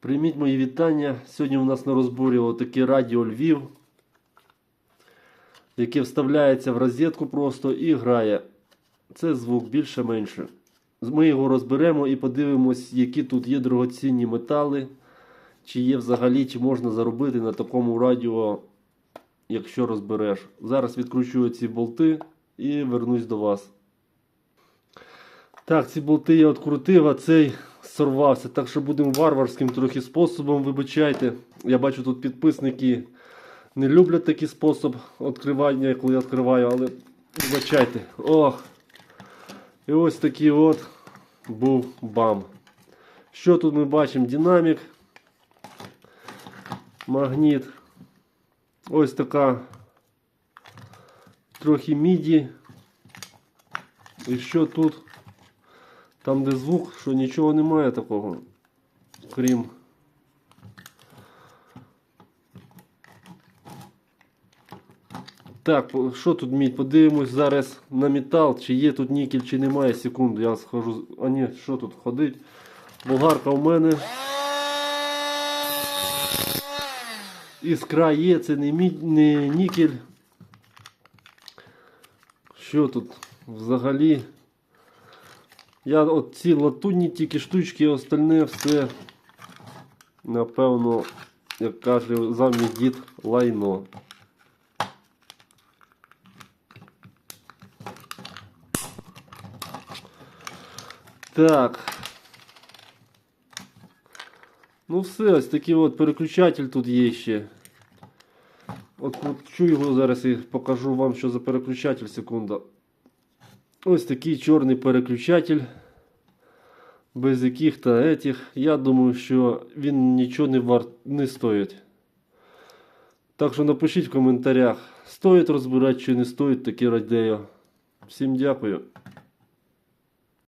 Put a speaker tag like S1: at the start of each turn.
S1: Прийміть мої вітання. Сьогодні у нас на розборі отаке радіо Львів, яке вставляється в розетку просто і грає. Це звук більше-менше. Ми його розберемо і подивимось, які тут є дорогоцінні метали, чи є взагалі, чи можна заробити на такому радіо, якщо розбереш. Зараз відкручую ці болти і вернусь до вас. Так, ці болти я відкрутив, а цей сорвався. Так що будемо варварським трохи способом, вибачайте. Я бачу тут підписники не люблять такий спосіб відкривання, коли я відкриваю, але вибачайте. Ох. І ось такий от був бам. Що тут ми бачимо? Динамік, магніт. Ось така трохи міді. І що тут? Там, де звук, що нічого немає такого. Крім. Так, що тут мідь? Подивимось зараз на метал, чи є тут нікель, чи немає. Секунду, я схожу. А ні, що тут ходить? Болгарка у мене. Іскра є, це не, мідь, не нікель. Що тут взагалі? Я от ці латунні тільки штучки, а остальне все, напевно, як каже зам мій дід, лайно. Так. Ну все, ось такий от переключатель тут є ще. От кручу його зараз і покажу вам, що за переключатель, секунда. Ось такий чорний переключатель. Без яких-то этих. Я думаю, що він нічого не вар... не стоїть. Так що напишіть в коментарях, стоїть розбирати чи не стоїть таке радіо. Всім дякую.